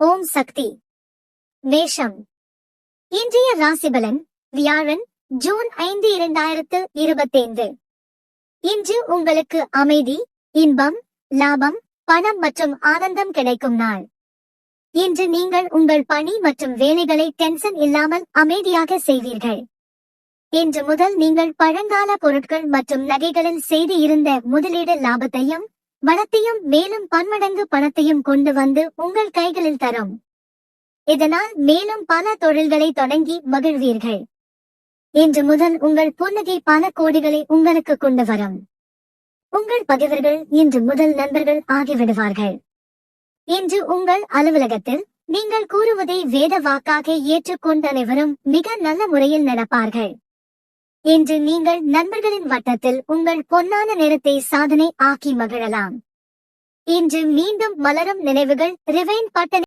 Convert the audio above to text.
ஓம் சக்தி. மேஷம் இன்றைய ராசிபலன் வியாழன் ஜூன் ஐந்து இரண்டாயிரத்து இருபத்தைந்து. இன்று உங்களுக்கு அமைதி இன்பம் லாபம் பணம் மற்றும் ஆனந்தம் கிடைக்கும் நாள். இன்று நீங்கள் உங்கள் பணி மற்றும் வேலைகளை டென்ஷன் இல்லாமல் அமைதியாக செய்வீர்கள். இன்று முதல் நீங்கள் பழங்கால பொருட்கள் மற்றும் நகைகளில் செய்து இருந்த முதலீடு லாபத்தையும் பணத்தையும் மேலும் பன்மடங்கு பணத்தையும் கொண்டு வந்து உங்கள் கைகளில் தரும். இதனால் மேலும் பல தொழில்களை தொடங்கி மகிழ்வீர்கள். இன்று முதல் உங்கள் புன்னகை பல கோடிகளை உங்களுக்கு கொண்டு வரும். உங்கள் பகைவர்கள் இன்று முதல் நண்பர்கள் ஆகிவிடுவார்கள். இன்று உங்கள் அலுவலகத்தில் நீங்கள் கூறுவதை வேத வாக்காக ஏற்றுக்கொண்ட அனைவரும் மிக நல்ல முறையில் நடப்பார்கள். இன்று நீங்கள் நண்பர்களின் வட்டத்தில் உங்கள் பொன்னான நேரத்தை சாதனை ஆக்கி மகிழலாம். இன்று மீண்டும் மலரும் நினைவுகள் ரிவைன் பட்டண